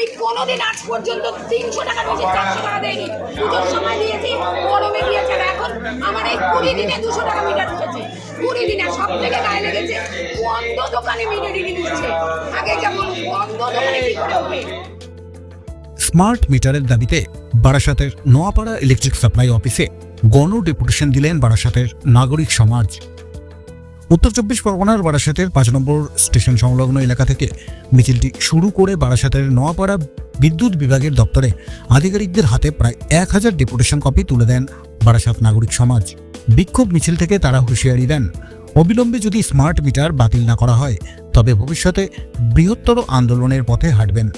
আমি কোনোদিন আজ পর্যন্ত তিনশো টাকার বেশি চারশো টাকা দেয়নি পুজোর সময় দিয়েছি, গরমে দিয়েছে এখন আমার এই কুড়ি দিনে দুশো টাকা মিটার উঠেছে। কুড়ি দিনে সব থেকে গায়ে লেগেছে বন্ধ দোকানে মিটার দিচ্ছে আগে যেমন বন্ধ দোকানে কি করে হবে স্মার্ট মিটারের দাবিতে বারাসাতের নোয়াপাড়া ইলেকট্রিক সাপ্লাই অফিসে গণ ডেপুটেশন দিলেন বারাসাতের নাগরিক সমাজ। উত্তর চব্বিশ পরগনার বারাসাতের পাঁচ নম্বর স্টেশন সংলগ্ন এলাকা থেকে মিছিলটি শুরু করে বারাসাতের নোয়াপাড়া বিদ্যুৎ বিভাগের দপ্তরে আধিকারিকদের হাতে প্রায় এক হাজার ডেপুটেশন কপি তুলে দেন বারাসাত নাগরিক সমাজ। বিক্ষোভ মিছিল থেকে তারা হুঁশিয়ারি দেন, অবিলম্বে যদি স্মার্ট মিটার বাতিল না করা হয়, তবে ভবিষ্যতে বৃহত্তর আন্দোলনের পথে হাঁটবেন।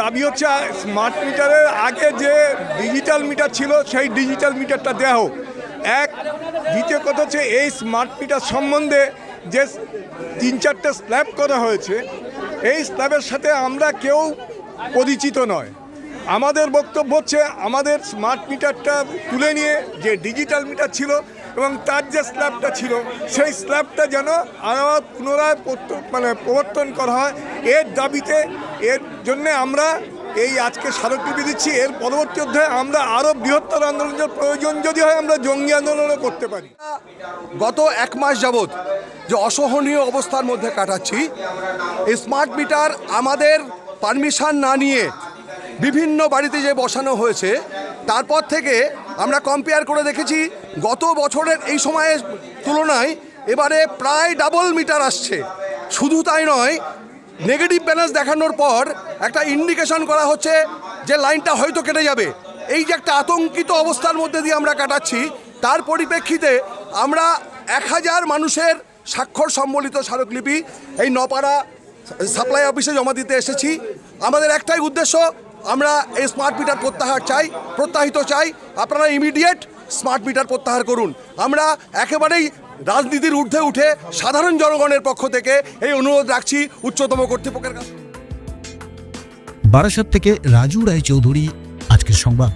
দাবি হচ্ছে স্মার্ট মিটারের আগে যে ডিজিটাল মিটার ছিল, সেই ডিজিটাল মিটারটা দেওয়া হোক। এক, দ্বিতীয় কথা হচ্ছে, এই স্মার্ট মিটার সম্বন্ধে যে তিন চারটে স্ল্যাব করা হয়েছে, এই স্ল্যাবের সাথে আমরা কেউ পরিচিত নয়। আমাদের বক্তব্য হচ্ছে আমাদের স্মার্ট মিটারটা তুলে নিয়ে যে ডিজিটাল মিটার ছিল এবং তার যে স্ল্যাবটা ছিল, সেই স্ল্যাবটা যেন আবার পুনরায় মানে প্রবর্তন করা হয়। এর দাবিতে, এর জন্যে আমরা এই আজকে স্মারকলিপি দিচ্ছি। এর পরবর্তী অধ্যায়ে আমরা আরও বৃহত্তর আন্দোলনের প্রয়োজন যদি হয়, আমরা জঙ্গি আন্দোলনও করতে পারি। গত এক মাস যাবৎ যে অসহনীয় অবস্থার মধ্যে কাটাচ্ছি স্মার্ট মিটার আমাদের পারমিশন না নিয়ে বিভিন্ন বাড়িতে যে বসানো হয়েছে, তারপর থেকে আমরা কম্পেয়ার করে দেখেছি, গত বছরের এই সময়ের তুলনায় এবারে প্রায় ডাবল মিটার আসছে। শুধু তাই নয় নেগেটিভ ব্যালেন্স দেখানোর পর একটা ইন্ডিকেশন করা হচ্ছে যে লাইনটা হয়তো কেটে যাবে। এই যে একটা আতঙ্কিত অবস্থার মধ্যে দিয়ে আমরা কাটাচ্ছি, তার পরিপ্রেক্ষিতে আমরা এক হাজার মানুষের স্বাক্ষর সম্বলিত স্মারকলিপি এই নপাড়া সাপ্লাই অফিসে জমা দিতে এসেছি। আমাদের একটাই উদ্দেশ্য আমরা এই স্মার্ট মিটার প্রত্যাহার চাই, প্রত্যাহিত চাই। আপনারা ইমিডিয়েট স্মার্ট মিটার প্রত্যাহার করুন। আমরা একেবারেই রাজনীতির ঊর্ধ্বে উঠে সাধারণ জনগণের পক্ষ থেকে এই অনুরোধ রাখছি উচ্চতম কর্তৃপক্ষের কাছে। বারাসাত থেকে রাজু রায় চৌধুরী আজকের সংবাদ।